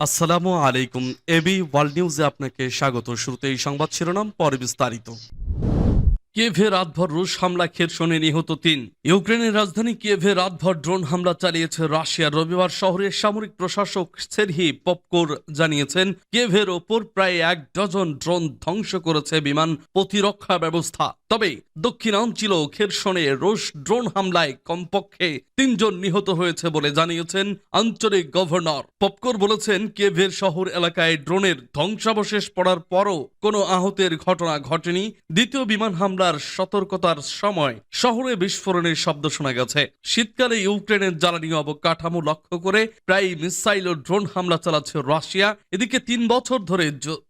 আসসালামু আলাইকুম AB world নিউজে আপনাকে স্বাগত। শুরুতে এই সংবাদ শিরোনাম পরে বিস্তারিত। কিয়েভে রাতভর রুশ হামলা খেরসনে নিহত তিন। ইউক্রেনের রাজধানী কিয়েভে রাতভর ড্রোন হামলা চালিয়েছে রাশিয়া রবিবার শহরের সামরিক প্রশাসক সেরহি পপকোর জানিয়েছেন, কিয়েভের ওপর প্রায় এক ডজন ড্রোন ধ্বংস করেছে বিমান প্রতিরক্ষা ব্যবস্থা। তবে দক্ষিণাঞ্চল খেরসনে রুশ ড্রোন হামলায় কমপক্ষে তিনজন নিহত হয়েছে বলে জানিয়েছেন আঞ্চলিক গভর্নর। পপকোর বলেছেন, কিয়েভের শহর এলাকায় ড্রোনের ধ্বংসাবশেষ পড়ার পরও কোনো আহতের ঘটনা ঘটেনি। দ্বিতীয় বিমান হামলার সতর্কতার সময় শহরে বিস্ফোরণের শব্দ শোনা গেছে। শীতকালে ইউক্রেনের জ্বালানি অবকাঠামো লক্ষ্য করে প্রায় মিসাইল ও ড্রোন হামলা চালাচ্ছে রাশিয়া। এদিকে তিন বছর ধরে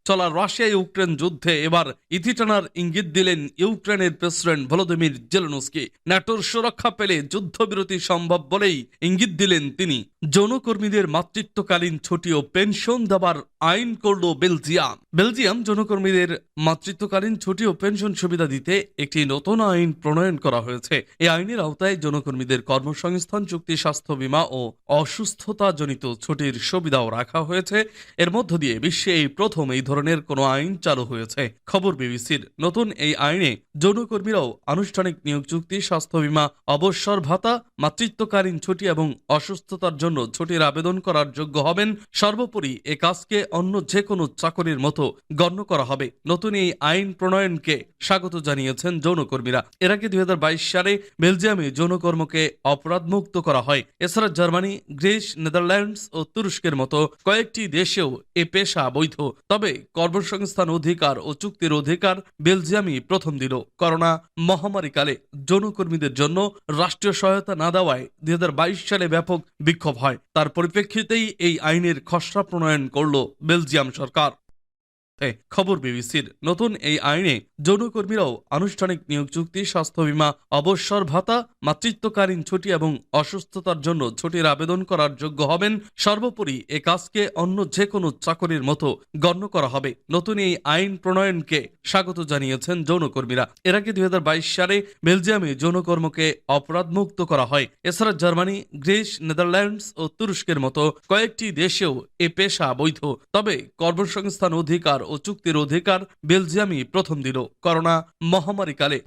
চলা রাশিয়া ইউক্রেন যুদ্ধে এবার ইথিটানার ইঙ্গিত দিলেন ইউক্রেনের প্রেসিডেন্ট ভলোদিমির জেলনস্কি। ন্যাটোর সুরক্ষা পেলে যুদ্ধবিরতি সম্ভব বলেই ইঙ্গিত দিলেন তিনি। যৌনকর্মীদের মাতৃত্বকালীন ছুটি ও পেনশন দেওয়ার আইন করল বেলজিয়াম। বেলজিয়াম যৌনকর্মীদের মাতৃত্বকালীন ছুটি ও পেনশন সুবিধা দিতে একটি নতুন আইন প্রণয়ন করা হয়েছে। এই আইনের আওতায় যৌনকর্মীদের কর্মসংস্থান, চুক্তি, স্বাস্থ্য বীমা ও অসুস্থতাজনিত ছুটির সুবিধাও রাখা হয়েছে। এর মধ্য দিয়ে বিশ্বে এই প্রথম এই ধরনের কোনো আইন চালু হয়েছে। খবর বিবিসির। নতুন এই আইনে যৌনকর্মীরাও আনুষ্ঠানিক নিয়োগ, চুক্তি, স্বাস্থ্য বীমা, অবসর ভাতা, মাতৃত্বকালীন ছুটি এবং অসুস্থতার জন্য ছুটির আবেদন করার যোগ্য হবেন। সর্বোপরি এ কাজকে অন্য যে কোনো চাকরির মতো গণ্য করা হবে। নতুন এই আইন প্রণয়নকে স্বাগত জানিয়েছেন যৌনকর্মীরা। এর আগে দুই সালে বেলজিয়ামে যৌনকর্মকে অপরাধমুক্ত করা হয়। এছাড়া জার্মানি, গ্রিস, নেদারল্যান্ডস ও তুরস্কের মতো কয়েকটি দেশেও এ পেশা বৈধ। তবে কর্মসংস্থান অধিকার ও চুক্তির অধিকার বেলজিয়ামই প্রথম দিল। করোনা মহামারীকালে যৌনকর্মীদের জন্য রাষ্ট্রীয় সহায়তা না দেওয়ায় দুই হাজার বাইশ সালে ব্যাপক বিক্ষোভ হয়। তার পরিপ্রেক্ষিতেই এই আইনের খসড়া প্রণয়ন করল বেলজিয়াম সরকার। খবর বিবিসির। নতুন এই আইনে যৌনকর্মীরাও আনুষ্ঠানিক নিয়োগ চুক্তি, স্বাস্থ্য বীমা, অবসর ভাতা, মাতৃত্বকালীন ছুটি এবং অসুস্থতার জন্য ছুটির আবেদন করার যোগ্য হবেন সর্বোপরি এ কাজকে অন্য যে কোনো চাকরির মতো গণ্য করা হবে। নতুন এই আইন প্রণয়নকে স্বাগত জানিয়েছেন যৌনকর্মীরা। এর আগে দুই হাজার বাইশ সালে বেলজিয়ামে যৌনকর্মকে অপরাধমুক্ত করা হয়। এছাড়া জার্মানি, গ্রিস, নেদারল্যান্ডস ও তুরস্কের মতো কয়েকটি দেশেও এ পেশা বৈধ। তবে কর্মসংস্থান অধিকার ও চুক্তির অধিকার বেলজিয়ামই প্রথম দিল। করোনা মহামারীকালে